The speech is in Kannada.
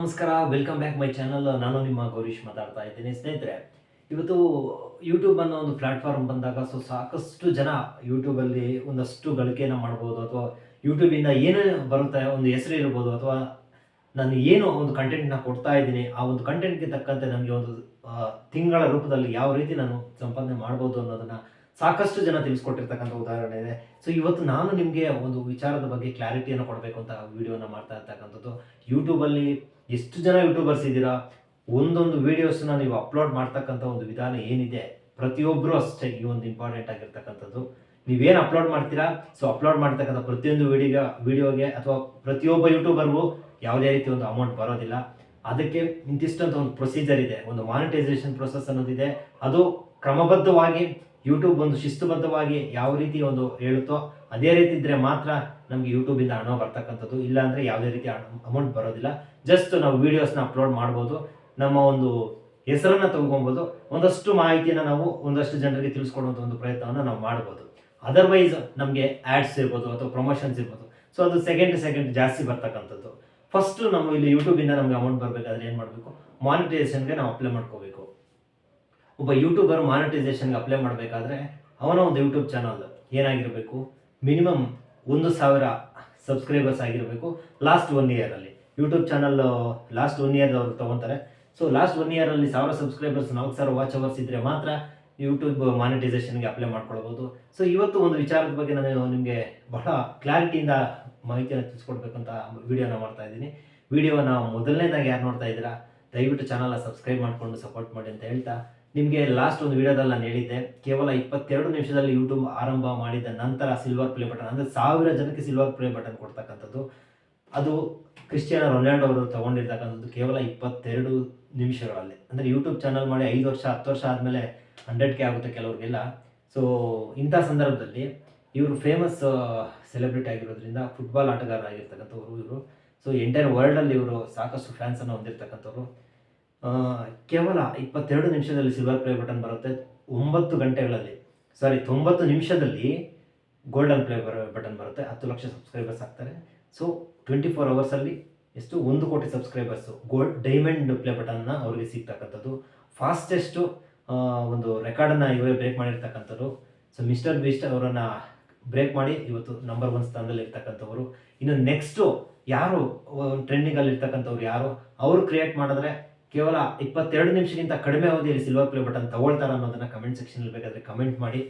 ನಮಸ್ಕಾರ ವೆಲ್ಕಮ್ ಬ್ಯಾಕ್ ಮೈ ಚಾನಲ್ ನಾನು ನಿಮ್ಮ ಗೌರೀಶ್ ಮಾತಾಡ್ತಾ ಇದ್ದೀನಿ. ಸ್ನೇಹಿತರೆ, ಇವತ್ತು ಯೂಟ್ಯೂಬ್ ಅನ್ನೋ ಒಂದು ಪ್ಲಾಟ್ಫಾರ್ಮ್ ಬಂದಾಗ ಸೊ ಸಾಕಷ್ಟು ಜನ ಯೂಟ್ಯೂಬಲ್ಲಿ ಒಂದಷ್ಟು ಗಳಿಕೆಯನ್ನು ಮಾಡ್ಬೋದು ಅಥವಾ ಯೂಟ್ಯೂಬಿಂದ ಏನು ಬರುತ್ತೆ ಒಂದು ಹೆಸರು ಇರ್ಬೋದು ಅಥವಾ ನಾನು ಏನು ಒಂದು ಕಂಟೆಂಟ್ನ ಕೊಡ್ತಾ ಇದ್ದೀನಿ, ಆ ಒಂದು ಕಂಟೆಂಟ್ಗೆ ತಕ್ಕಂತೆ ನನಗೆ ಒಂದು ತಿಂಗಳ ರೂಪದಲ್ಲಿ ಯಾವ ರೀತಿ ನಾನು ಸಂಪಾದನೆ ಮಾಡ್ಬೋದು ಅನ್ನೋದನ್ನ ಸಾಕಷ್ಟು ಜನ ತಿಳಿಸ್ಕೊಟ್ಟಿರ್ತಕ್ಕಂಥ ಉದಾಹರಣೆ ಇದೆ. ಸೊ ಇವತ್ತು ನಾನು ನಿಮಗೆ ಒಂದು ವಿಚಾರದ ಬಗ್ಗೆ ಕ್ಲಾರಿಟಿಯನ್ನು ಕೊಡಬೇಕು ಅಂತ ವಿಡಿಯೋನ ಮಾಡ್ತಾ ಇರ್ತಕ್ಕಂಥದ್ದು. ಯೂಟ್ಯೂಬಲ್ಲಿ ಎಷ್ಟು ಜನ ಯೂಟ್ಯೂಬರ್ಸ್ ಇದ್ದೀರಾ? ಒಂದೊಂದು ವೀಡಿಯೋಸ್ನ ನೀವು ಅಪ್ಲೋಡ್ ಮಾಡ್ತಕ್ಕಂಥ ಒಂದು ವಿಧಾನ ಏನಿದೆ? ಪ್ರತಿಯೊಬ್ಬರು ಅಷ್ಟೇ ಈ ಒಂದು ಇಂಪಾರ್ಟೆಂಟ್ ಆಗಿರ್ತಕ್ಕಂಥದ್ದು. ನೀವೇನು ಅಪ್ಲೋಡ್ ಮಾಡ್ತೀರಾ? ಸೊ ಅಪ್ಲೋಡ್ ಮಾಡ್ತಕ್ಕಂಥ ಪ್ರತಿಯೊಂದು ವಿಡಿಯೋ ವಿಡಿಯೋಗೆ ಅಥವಾ ಪ್ರತಿಯೊಬ್ಬ ಯೂಟ್ಯೂಬರ್ಗೂ ಯಾವುದೇ ರೀತಿ ಒಂದು ಅಮೌಂಟ್ ಬರೋದಿಲ್ಲ. ಅದಕ್ಕೆ ಇಂತಿಷ್ಟಂತ ಒಂದು ಪ್ರೊಸೀಜರ್ ಇದೆ. ಒಂದು ಮಾನಿಟೈಸೇಷನ್ ಪ್ರೊಸೆಸ್ ಅನ್ನೋದಿದೆ. ಅದು ಕ್ರಮಬದ್ಧವಾಗಿ ಯೂಟ್ಯೂಬ್ ಒಂದು ಶಿಸ್ತುಬದ್ಧವಾಗಿ ಯಾವ ರೀತಿ ಒಂದು ಹೇಳುತ್ತೋ ಅದೇ ರೀತಿ ಇದ್ರೆ ಮಾತ್ರ ನಮಗೆ ಯೂಟ್ಯೂಬಿಂದ ಹಣ ಬರ್ತಕ್ಕಂಥದ್ದು. ಇಲ್ಲ ಅಂದರೆ ಯಾವುದೇ ರೀತಿ ಅಮೌಂಟ್ ಬರೋದಿಲ್ಲ. ಜಸ್ಟ್ ನಾವು ವೀಡಿಯೋಸ್ನ ಅಪ್ಲೋಡ್ ಮಾಡ್ಬೋದು. ನಮ್ಮ ಒಂದು ಹೆಸರನ್ನ ತಗೊಬೋದು. ಒಂದಷ್ಟು ಮಾಹಿತಿಯನ್ನು ನಾವು ಒಂದಷ್ಟು ಜನರಿಗೆ ತಿಳಿಸ್ಕೊಡುವಂಥ ಒಂದು ಪ್ರಯತ್ನವನ್ನು ನಾವು ಮಾಡ್ಬೋದು. ಅದರ್ವೈಸ್ ನಮಗೆ ಆ್ಯಡ್ಸ್ ಇರ್ಬೋದು ಅಥವಾ ಪ್ರಮೋಷನ್ಸ್ ಇರ್ಬೋದು. ಸೊ ಅದು ಸೆಕೆಂಡ್ ಸೆಕೆಂಡ್ ಜಾಸ್ತಿ ಬರ್ತಕ್ಕಂಥದ್ದು. ಫಸ್ಟ್ ನಾವು ಇಲ್ಲಿ ಯೂಟ್ಯೂಬಿಂದ ನಮಗೆ ಅಮೌಂಟ್ ಬರಬೇಕಾದ್ರೆ ಏನು ಮಾಡಬೇಕು? ಮಾನಿಟೈಸೇಷನ್ಗೆ ನಾವು ಅಪ್ಲೈ ಮಾಡ್ಕೋಬೇಕು. ಒಬ್ಬ ಯೂಟ್ಯೂಬರ್ ಮಾನಿಟೈಸೇಷನ್ಗೆ ಅಪ್ಲೈ ಮಾಡಬೇಕಾದ್ರೆ ಅವನ ಒಂದು ಯೂಟ್ಯೂಬ್ ಚಾನಲ್ ಏನಾಗಿರಬೇಕು? ಮಿನಿಮಮ್ ಒಂದು ಸಾವಿರ ಸಬ್ಸ್ಕ್ರೈಬರ್ಸ್ ಆಗಿರಬೇಕು last one ಇಯರಲ್ಲಿ YouTube channel last one year ಅವರು ತೊಗೊತಾರೆ. ಸೊ ಲಾಸ್ಟ್ ಒನ್ ಇಯರಲ್ಲಿ ಸಾವಿರ ಸಬ್ಸ್ಕ್ರೈಬರ್ಸ್ ನಾಲ್ಕು ಸಾವಿರ ವಾಚ್ ಅವರ್ಸ್ ಇದ್ದರೆ ಮಾತ್ರ ಯೂಟ್ಯೂಬ್ ಮಾನಿಟೈಸೇಷನ್ಗೆ ಅಪ್ಲೈ ಮಾಡ್ಕೊಳ್ಬೋದು. ಸೊ ಇವತ್ತು ಒಂದು ವಿಚಾರದ ಬಗ್ಗೆ ನಾನು ನಿಮಗೆ ಬಹಳ ಕ್ಲಾರಿಟಿಯಿಂದ ಮಾಹಿತಿಯನ್ನು ತಿಳಿಸ್ಕೊಡ್ಬೇಕಂತ ವಿಡಿಯೋನ ಮಾಡ್ತಾ ಇದ್ದೀನಿ. ವಿಡಿಯೋನ ಮೊದಲನೇದಾಗಿ ಯಾರು ನೋಡ್ತಾ ಇದ್ದೀರಾ? ದಯವಿಟ್ಟು ಚಾನಲ್ನ ಸಬ್ಸ್ಕ್ರೈಬ್ ಮಾಡಿಕೊಂಡು ಸಪೋರ್ಟ್ ಮಾಡಿ ಅಂತ ಹೇಳ್ತಾ ನಿಮಗೆ ಲಾಸ್ಟ್ ಒಂದು ವಿಡಿಯೋದಲ್ಲಿ ನಾನು ಹೇಳಿದ್ದೆ, ಕೇವಲ ಇಪ್ಪತ್ತೆರಡು ನಿಮಿಷದಲ್ಲಿ ಯೂಟ್ಯೂಬ್ ಆರಂಭ ಮಾಡಿದ ನಂತರ ಸಿಲ್ವರ್ ಪ್ಲೇ ಬಟನ್ ಅಂದರೆ ಸಾವಿರ ಜನಕ್ಕೆ ಸಿಲ್ವರ್ ಪ್ಲೇ ಬಟನ್ ಕೊಡ್ತಕ್ಕಂಥದ್ದು. ಅದು ಕ್ರಿಸ್ಟಿಯಾನೋ ರೊನಾಲ್ಡೋ ಅವರು ತೊಗೊಂಡಿರ್ತಕ್ಕಂಥದ್ದು ಕೇವಲ ಇಪ್ಪತ್ತೆರಡು ನಿಮಿಷಗಳಲ್ಲಿ. ಅಂದರೆ ಯೂಟ್ಯೂಬ್ ಚಾನಲ್ ಮಾಡಿ ಐದು ವರ್ಷ, ಹತ್ತು ವರ್ಷ ಆದಮೇಲೆ ಹಂಡ್ರೆಡ್ ಕೆ ಆಗುತ್ತೆ ಕೆಲವ್ರಿಗೆಲ್ಲ. ಸೊ ಇಂಥ ಸಂದರ್ಭದಲ್ಲಿ ಇವರು ಫೇಮಸ್ ಸೆಲೆಬ್ರಿಟಿ ಆಗಿರೋದ್ರಿಂದ ಫುಟ್ಬಾಲ್ ಆಟಗಾರರಾಗಿರ್ತಕ್ಕಂಥವ್ರು ಇವರು. ಸೊ ಎಂಟೈರ್ ವರ್ಲ್ಡಲ್ಲಿ ಇವರು ಸಾಕಷ್ಟು ಫ್ಯಾನ್ಸನ್ನು ಹೊಂದಿರತಕ್ಕಂಥವ್ರು. ಕೇವಲ ಇಪ್ಪತ್ತೆರಡು ನಿಮಿಷದಲ್ಲಿ ಸಿಲ್ವರ್ ಪ್ಲೇ ಬಟನ್ ಬರುತ್ತೆ. ಒಂಬತ್ತು ಗಂಟೆಗಳಲ್ಲಿ ಸಾರಿ ತೊಂಬತ್ತು ನಿಮಿಷದಲ್ಲಿ ಗೋಲ್ಡನ್ ಪ್ಲೇ ಬಟನ್ ಬರುತ್ತೆ. ಹತ್ತು ಲಕ್ಷ ಸಬ್ಸ್ಕ್ರೈಬರ್ಸ್ ಆಗ್ತಾರೆ. ಸೊ ಟ್ವೆಂಟಿ ಫೋರ್ ಅವರ್ಸಲ್ಲಿ ಎಷ್ಟು? ಒಂದು ಕೋಟಿ ಸಬ್ಸ್ಕ್ರೈಬರ್ಸು ಗೋಲ್ಡ್ ಡೈಮಂಡ್ ಪ್ಲೇ ಬಟನ್ನ ಅವರಿಗೆ ಸಿಗ್ತಕ್ಕಂಥದ್ದು. ಫಾಸ್ಟೆಸ್ಟು ಒಂದು ರೆಕಾರ್ಡನ್ನು ಇವರೇ ಬ್ರೇಕ್ ಮಾಡಿರ್ತಕ್ಕಂಥದ್ದು. ಸೊ ಮಿಸ್ಟರ್ ಬೀಸ್ಟ್ ಅವರನ್ನು ಬ್ರೇಕ್ ಮಾಡಿ ಇವತ್ತು ನಂಬರ್ ಒನ್ ಸ್ಥಾನದಲ್ಲಿ ಇರ್ತಕ್ಕಂಥವ್ರು. ಇನ್ನು ನೆಕ್ಸ್ಟು ಯಾರು ಟ್ರೆಂಡಿಂಗಲ್ಲಿ ಇರ್ತಕ್ಕಂಥವ್ರು ಯಾರು? ಅವರು ಕ್ರಿಯೇಟ್ ಮಾಡಿದ್ರೆ ಕೇವಲ ಇಪ್ಪತ್ತೆರಡು ನಿಮಿಷಕ್ಕಿಂತ ಕಡಿಮೆ ಅವಧಿಯಲ್ಲಿ ಸಿಲ್ವರ್ ಪ್ಲೇ ಬಟನ್ ತಗೊಳ್ತಾರ ಅನ್ನೋದನ್ನ ಕಮೆಂಟ್ ಸೆಕ್ಷನಲ್ಲಿ ಬೇಕಾದ್ರೆ ಕಮೆಂಟ್ ಮಾಡಿ.